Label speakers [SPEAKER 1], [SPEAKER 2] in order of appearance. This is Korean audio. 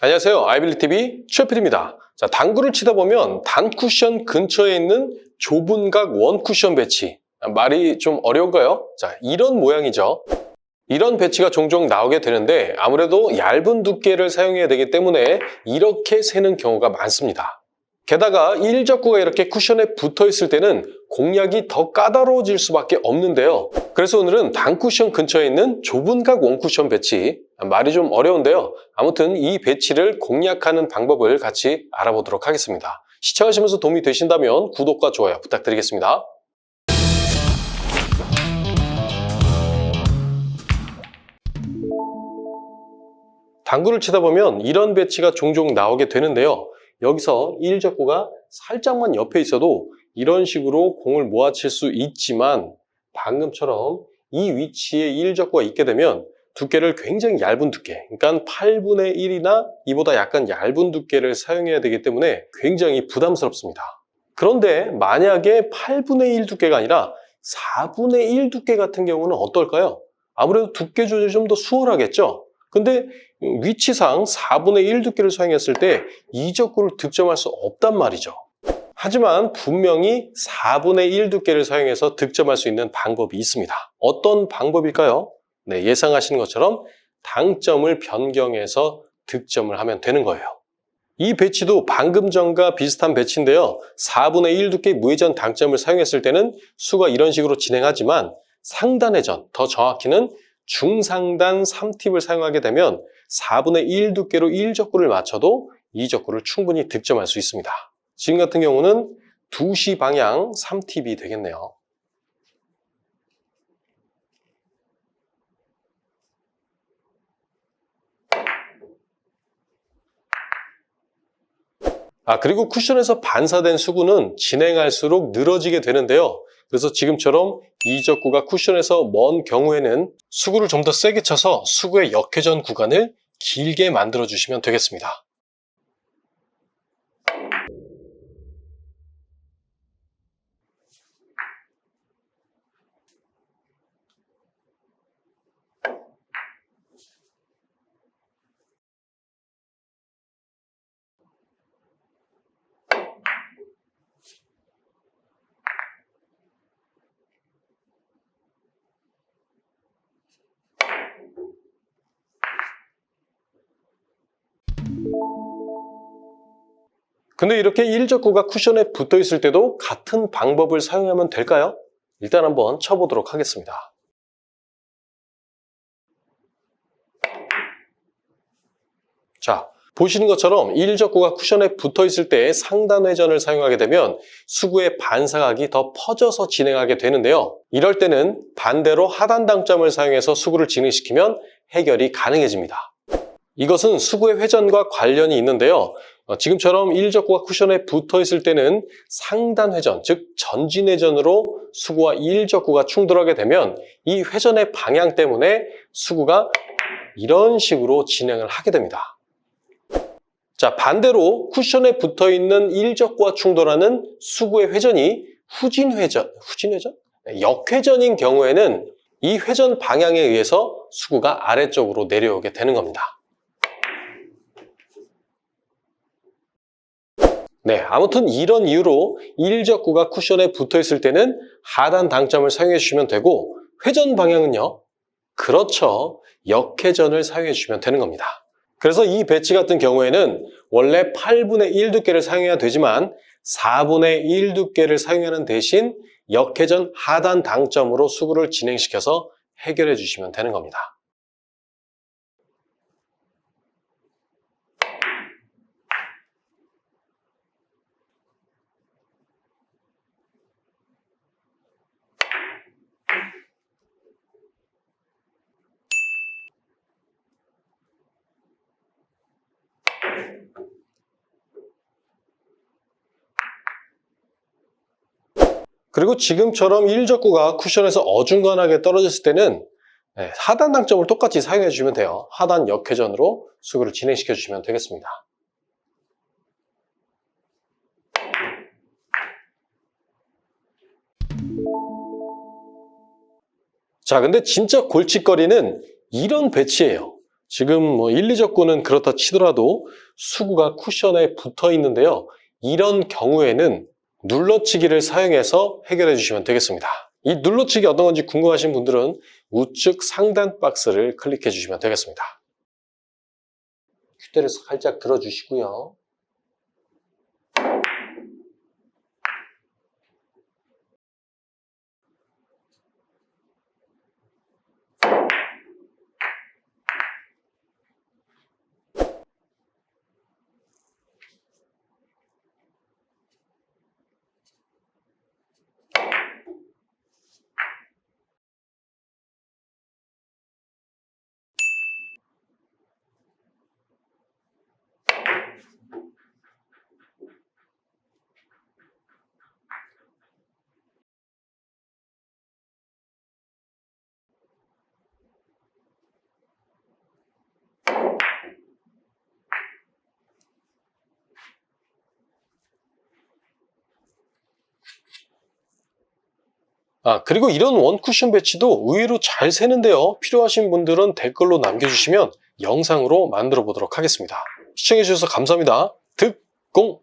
[SPEAKER 1] 안녕하세요. 아이빌리TV 최필입니다. 자, 당구를 치다 보면 단쿠션 근처에 있는 좁은 각 원쿠션 배치. 아, 말이 좀 어려운가요? 자, 이런 모양이죠. 이런 배치가 종종 나오게 되는데 아무래도 얇은 두께를 사용해야 되기 때문에 이렇게 새는 경우가 많습니다. 게다가 1적구가 이렇게 쿠션에 붙어 있을 때는 공략이 더 까다로워질 수밖에 없는데요. 그래서 오늘은 단쿠션 근처에 있는 좁은 각 원쿠션 배치, 말이 좀 어려운데요. 아무튼 이 배치를 공략하는 방법을 같이 알아보도록 하겠습니다. 시청하시면서 도움이 되신다면 구독과 좋아요 부탁드리겠습니다. 당구를 치다 보면 이런 배치가 종종 나오게 되는데요. 여기서 1적구가 살짝만 옆에 있어도 이런 식으로 공을 모아칠 수 있지만 방금처럼 이 위치에 1적구가 있게 되면 두께를 굉장히 얇은 두께, 그러니까 8분의 1이나 이보다 약간 얇은 두께를 사용해야 되기 때문에 굉장히 부담스럽습니다. 그런데 만약에 8분의 1 두께가 아니라 4분의 1 두께 같은 경우는 어떨까요? 아무래도 두께 조절이 좀 더 수월하겠죠? 근데 위치상 4분의 1 두께를 사용했을 때 이적구를 득점할 수 없단 말이죠. 하지만 분명히 4분의 1 두께를 사용해서 득점할 수 있는 방법이 있습니다. 어떤 방법일까요? 네, 예상하시는 것처럼 당점을 변경해서 득점을 하면 되는 거예요. 이 배치도 방금 전과 비슷한 배치인데요. 4분의 1 두께 무회전 당점을 사용했을 때는 수가 이런 식으로 진행하지만 상단회전, 더 정확히는 중상단 3팁을 사용하게 되면 4분의 1 두께로 1적구를 맞춰도 2적구를 충분히 득점할 수 있습니다. 지금 같은 경우는 2시 방향 3팁이 되겠네요. 아, 그리고 쿠션에서 반사된 수구는 진행할수록 늘어지게 되는데요. 그래서 지금처럼 이적구가 쿠션에서 먼 경우에는 수구를 좀 더 세게 쳐서 수구의 역회전 구간을 길게 만들어 주시면 되겠습니다. 근데 이렇게 1적구가 쿠션에 붙어 있을 때도 같은 방법을 사용하면 될까요? 일단 한번 쳐보도록 하겠습니다. 자, 보시는 것처럼 1적구가 쿠션에 붙어 있을 때 상단 회전을 사용하게 되면 수구의 반사각이 더 퍼져서 진행하게 되는데요. 이럴 때는 반대로 하단 당점을 사용해서 수구를 진행시키면 해결이 가능해집니다. 이것은 수구의 회전과 관련이 있는데요. 어, 지금처럼 1적구가 쿠션에 붙어 있을 때는 상단 회전, 즉 전진 회전으로 수구와 1적구가 충돌하게 되면 이 회전의 방향 때문에 수구가 이런 식으로 진행을 하게 됩니다. 자, 반대로 쿠션에 붙어 있는 1적구와 충돌하는 수구의 회전이 후진 회전, 후진 회전? 네, 역회전인 경우에는 이 회전 방향에 의해서 수구가 아래쪽으로 내려오게 되는 겁니다. 네, 아무튼 이런 이유로 1적구가 쿠션에 붙어 있을 때는 하단 당점을 사용해 주시면 되고 회전 방향은요. 그렇죠. 역회전을 사용해 주시면 되는 겁니다. 그래서 이 배치 같은 경우에는 원래 8분의 1 두께를 사용해야 되지만 4분의 1 두께를 사용하는 대신 역회전 하단 당점으로 수구를 진행시켜서 해결해 주시면 되는 겁니다. 그리고 지금처럼 1적구가 쿠션에서 어중간하게 떨어졌을 때는 네, 하단 당점을 똑같이 사용해 주시면 돼요. 하단 역회전으로 수구를 진행시켜 주시면 되겠습니다. 자, 근데 진짜 골칫거리는 이런 배치예요. 지금 뭐 1, 2적구는 그렇다 치더라도 수구가 쿠션에 붙어 있는데요. 이런 경우에는 눌러치기를 사용해서 해결해 주시면 되겠습니다. 이 눌러치기 어떤 건지 궁금하신 분들은 우측 상단 박스를 클릭해 주시면 되겠습니다. 큐대를 살짝 들어주시고요. 아, 그리고 이런 원쿠션 배치도 의외로 잘 새는데요. 필요하신 분들은 댓글로 남겨주시면 영상으로 만들어 보도록 하겠습니다. 시청해주셔서 감사합니다. 득공!